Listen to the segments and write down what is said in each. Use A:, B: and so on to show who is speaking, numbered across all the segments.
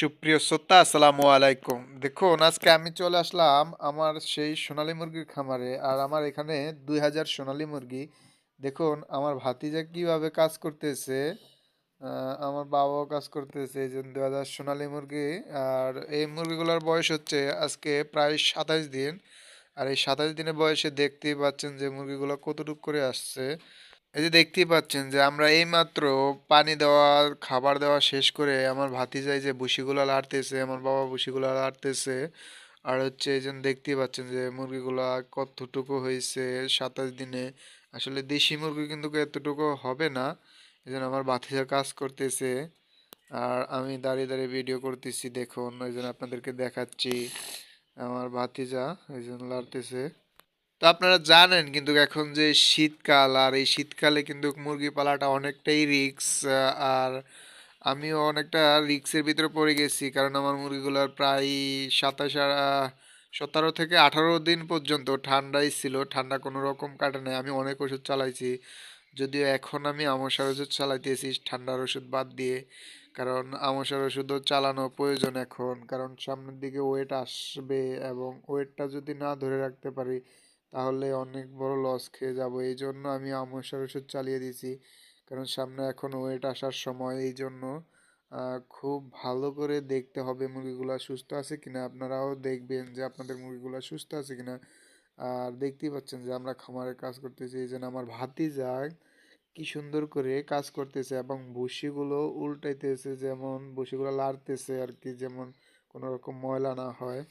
A: সুপ্রিয় শ্রোতা, আসসালামু আলাইকুম। দেখুন, আজকে আমি চলে আসলাম আমার সেই সোনালী মুরগির খামারে, আর আমার এখানে দুই হাজার সোনালী মুরগি। দেখুন, আমার ভাতিজা কীভাবে কাজ করতেছে আমার বাবাও কাজ করতেছে, এই জন্য দুই হাজার সোনালী মুরগি। আর এই মুরগিগুলোর বয়স হচ্ছে আজকে প্রায় সাতাইশ দিন। আর এই সাতাইশ দিনের বয়সে দেখতেই পাচ্ছেন যে মুরগিগুলো কতটুকু করে আসছে। এই যে দেখতেই পাচ্ছেন যে আমরা এইমাত্র পানি দেওয়া, খাবার দেওয়া শেষ করে আমার ভাতিজাই যে ভুসিগুলো লাড়তেছে, আমার বাবা ভুসিগুলো লাড়তেছে। আর হচ্ছে এই জন্য দেখতেই পাচ্ছেন যে মুরগিগুলা কতটুকু হয়েছে সাতাশ দিনে। আসলে দেশি মুরগি কিন্তু এতটুকু হবে না। এই জন্য আমার ভাতিজা কাজ করতেছে। আর আমি দাঁড়িয়ে দাঁড়িয়ে ভিডিও করতেছি, দেখুন ওই জন্য আপনাদেরকে দেখাচ্ছি। আমার ভাতিজা এই জন্য লাড়তেছে। তো আপনারা জানেন কিন্তু এখন যে শীতকাল আর এই শীতকালে কিন্তু মুরগি পালাটা অনেকটাই রিক্স আর আমিও অনেকটা রিক্সের ভিতরে পড়ে গেছি। কারণ আমার মুরগিগুলোর প্রায় সাতাশ সতেরো থেকে আঠারো দিন পর্যন্ত ঠান্ডাই ছিল। ঠান্ডা কোনো রকম কাটে নাই। আমি অনেক ওষুধ চালাইছি। যদিও এখন আমি আমশার ওষুধ চালাইতেছি, ঠান্ডার ওষুধ বাদ দিয়ে। কারণ আমশার ওষুধও চালানো প্রয়োজন এখন। কারণ সামনের দিকে ওয়েট আসবে এবং ওয়েটটা যদি না ধরে রাখতে পারি তাহলে অনেক বড় লস খেয়ে যাব। এই জন্য আমি আমশার ওষুধ চালিয়ে দিয়েছি। কারণ সামনে এখন ওয়েট আসার সময়, এই জন্য খুব ভালো করে দেখতে হবে মুরগিগুলো সুস্থ আছে কিনা। আপনারাও দেখবেন যে আপনাদের মুরগিগুলো সুস্থ আছে কিনা। আর দেখতেই পাচ্ছেন যে আমরা খামারে কাজ করতেছি। এই জন্য আমার যাক কি সুন্দর করে কাজ করতেছে এবং ভুসিগুলো উল্টাইতেছে, যেমন ভুসিগুলো লাড়তেছে আর কি, যেমন কোনো রকম ময়লা না হয়।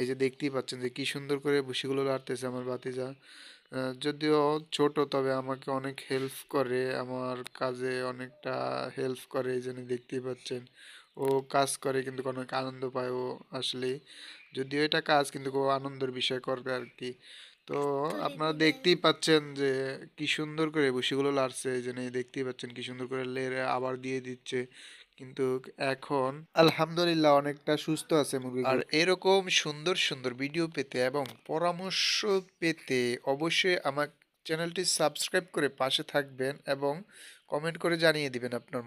A: এই যে দেখতেই পাচ্ছেন যে কি সুন্দর করে ভুসিগুলো লাড়তেছে আমার বাতিজা যদিও ছোট, তবে আমাকে অনেক হেল্প করে, আমার কাজে অনেকটা হেল্প করে, এই জন্য দেখতেই পাচ্ছেন। ও কাজ করে কিন্তু অনেক আনন্দ পায় ও আসলে। যদিও এটা কাজ, কিন্তু ও আনন্দের বিষয় করবে আর কি তো আপনারা দেখতেই পাচ্ছেন যে কি সুন্দর করে ভুসিগুলো লাড়ছে, এই জন্য দেখতেই পাচ্ছেন কি সুন্দর করে লেড়ে আবার দিয়ে দিচ্ছে। কিন্তু এখন আলহামদুলিল্লাহ অনেকটা সুস্থ আছে মুরগি আর এরকম সুন্দর সুন্দর ভিডিও পেতে এবং পরামর্শ পেতে অবশ্যই আমার চ্যানেলটি সাবস্ক্রাইব করে পাশে থাকবেন এবং কমেন্ট করে জানিয়ে দিবেন আপনার